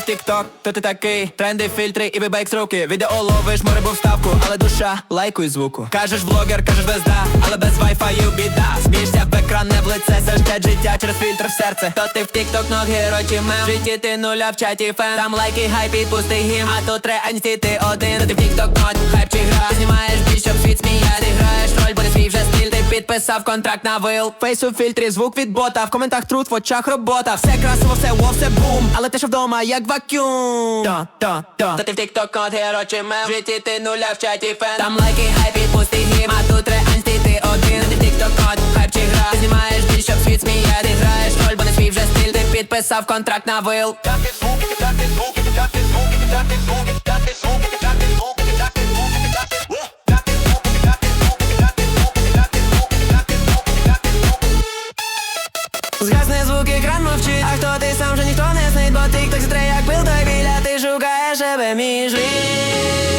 тік-ток, то ти такий Тренди, фільтри і вибайк з руки. Відео ловиш, море був ставку, але душа лайкуй звуку. Кажеш влогер, кажеш звезда, але без вайфаю біда. Смієшся в екран, не в лице, заждять життя через фільтр в серце. То ти в тік-ток, ног герой чи мем? В житті ти нуля в чаті фен Там лайки, хайп, підпусти гім. А тут реальність ти один. То ти в тік-ток, хайп чи гра? Ти знімаєш більш, щоб світ сміяти підписав контракт на вил. Фейс у фільтрі, звук від бота. В коментах труд, в очах робота. Все красиво, все во, все бум. Але ти що вдома, як вакюм. То, то, то Та ти в тік-ток, чи мем? В житті ти нуля в чаті фен. Там лайки, хайп, підпусти гім. А тут реальність ти ти один. Ти в тік-ток, нот, хайп чи гра? Ти знімаєш більш, щоб світ сміяти. Ти граєш роль, буде свій вже стиль. Ти підписав контракт на вил Згасне звук, екран мовчить. А хто ти сам вже ніхто не знає, Бо тік-ток зітре як пил той біля Ти шукаєш себе між рік